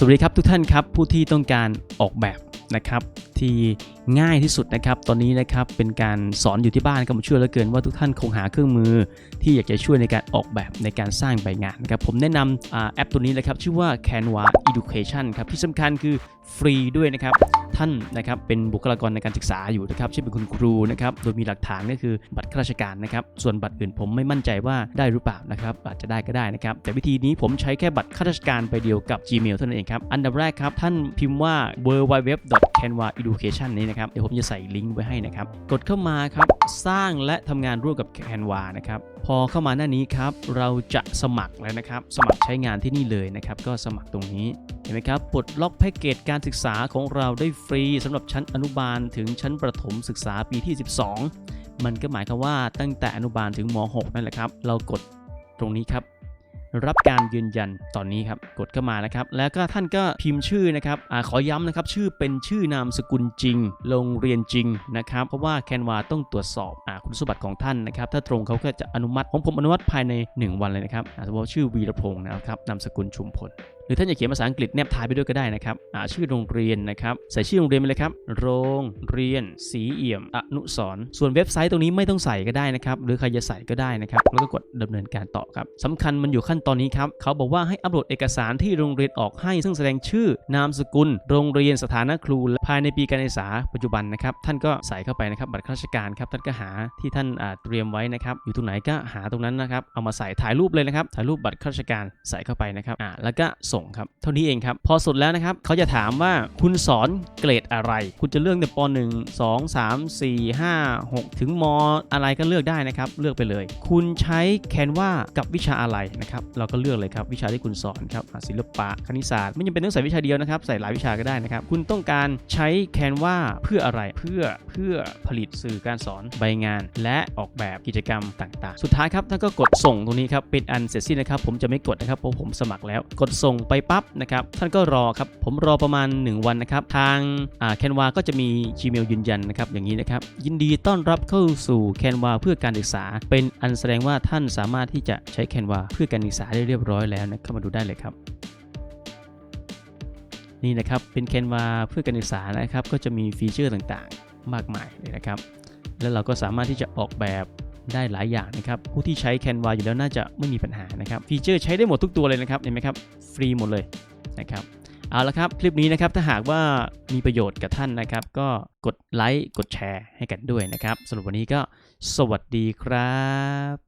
สวัสดีครับทุกท่านครับผู้ที่ต้องการออกแบบนะครับ ที่ง่ายที่สุดนะครับ ตอนนี้นะครับเป็นการสอนอยู่ที่บ้านก็ผมเชื่อเหลือเกินว่าทุกท่านคงหาเครื่องมือ ที่อยากจะช่วยในการออกแบบในการสร้างใบงานนะครับผมแนะนำแอปตัวนี้นะครับชื่อว่า Canva Education ครับที่สำคัญคือฟรีด้วยนะครับท่านนะครับเป็นบุคลากรในการศึกษาอยู่นะครับเช่นเป็นคุณครูนะครับโดยมีหลักฐานก็คือบัตรข้าราชการนะครับส่วนบัตรอื่นผมไม่มั่นใจว่าได้หรือเปล่านะครับอาจจะได้ก็ได้นะครับแต่วิธีนี้ผมใช้แค่บัตรข้าราชการไปเดียวกับ Gmail เท่านั้นเองครับอันดับแรกครับท่านพิมพ์ว่า Education นี้นะครับ เดี๋ยวผมจะใส่ลิงก์ไว้ให้นะครับ กดเข้ามาครับ สร้างและทำงานร่วมกับ Canva นะครับ พอเข้ามาหน้านี้ครับ เราจะสมัครแล้วนะครับ สมัครใช้งานที่นี่เลยนะครับ ก็สมัครตรงนี้ เห็นไหมครับ ปลดล็อกแพ็กเกจการศึกษาของเราได้ฟรีสำหรับชั้นอนุบาลถึงชั้นประถมศึกษาปีที่ 12 มันก็หมายความว่าตั้งแต่อนุบาลถึงม .6 นั่นแหละครับ เรากดตรงนี้ครับ รับการยืนยันตอนนี้ครับกดเข้ามานะครับ แล้วก็ท่านก็พิมพ์ชื่อนะครับอขอย้ำนะครับชื่อเป็นชื่อนามสกุลจริง โรงเรียนจริงนะครับ เพราะว่าแคนวาต้องตรวจสอบอคุณสมบัติของท่านนะครับ ถ้าตรงเขาก็จะอนุมัติของผมอนุมัติภายใน 1 วันเลยนะครับสมมติว่าชื่อวีรพงศ์นะครับนามสกุลชุมพล หรือท่านอยากเขียนภาษาอังกฤษแนบท้ายไปด้วยก็ได้นะครับชื่อโรงเรียนนะครับใส่ชื่อโรงเรียนไปเลยครับโรงเรียนสีเอี่ยมอนุสรส่วนเว็บไซต์ตรงนี้ไม่ต้องใส่ก็ได้นะครับหรือใครจะใส่ก็ได้นะครับแล้วก็กดดำเนินการต่อครับสำคัญมันอยู่ขั้นตอนนี้ครับเขาบอกว่าให้อัปโหลดเอกสารที่โรงเรียนออกให้ ซึ่งแสดงชื่อนามสกุล โรงเรียนสถานะครูและภายในปีการศึกษาปัจจุบันนะครับท่านก็ใส่เข้าไปนะครับบัตรข้าราชการครับท่านก็หาที่ท่านเตรียมไว้นะครับอยู่ตรงไหนก็หาตรงนั้นนะครับเอามาใส่ถ่ายรูปเลยนะครับถ่ายรูปบัตรข้าราชการใส่เข้าไปนะครับอ่าแล้วก็ส่งครับ เท่านี้เองครับ พอสุดแล้วนะครับเขาจะถามว่าคุณสอนเกรดอะไร คุณจะเลือกในป .1 2 3 4 5 6 ถึงมอะไรก็เลือกได้นะครับ เลือกไปเลย คุณใช้แคนวากับวิชาอะไรนะครับ เราก็เลือกเลยครับวิชาที่คุณสอนครับศิลปะคณิตศาสตร์ไม่จำเป็นต้องใส่วิชาเดียวนะครับใส่หลายวิชาก็ได้นะครับ คุณต้องการใช้แคนวาเพื่ออะไรเพื่อเพื่อผลิตสื่อการสอนใบงาน และออกแบบกิจกรรมต่าง ๆ สุดท้ายครับท่านก็กดส่งตรงนี้ครับเป็นอันเสร็จสิ้นนะครับ ผมจะไม่กดนะครับเพราะผมสมัครแล้ว กดส่งไปปั๊บนะครับท่านก็รอครับผมรอประมาณ 1 วันนะครับทางแคนวาก็จะมี Gmail ยืนยันนะครับอย่างนี้นะครับยินดีต้อนรับเข้าสู่แคนวาเพื่อการศึกษา เป็นอันแสดงว่าท่านสามารถที่จะใช้แคนวาเพื่อการศึกษาได้เรียบร้อยแล้วนะเข้ามาดูได้เลยครับนี่นะครับเป็นแคนวาเพื่อการศึกษานะครับก็จะมีฟีเจอร์ต่างๆ มากมายเลยนะครับ แล้วเราก็สามารถที่จะออกแบบ ได้หลายอย่างนะครับผู้ที่ใช้ Canva อยู่แล้วน่าจะไม่มีปัญหานะครับฟีเจอร์ใช้ได้หมดทุกตัวเลยนะครับเห็นไหมครับฟรีหมดเลยนะครับเอาละครับคลิปนี้นะครับถ้าหากว่ามีประโยชน์กับท่านนะครับ ก็กดไลค์กดแชร์ให้กันด้วยนะครับสำหรับวันนี้ก็สวัสดีครับ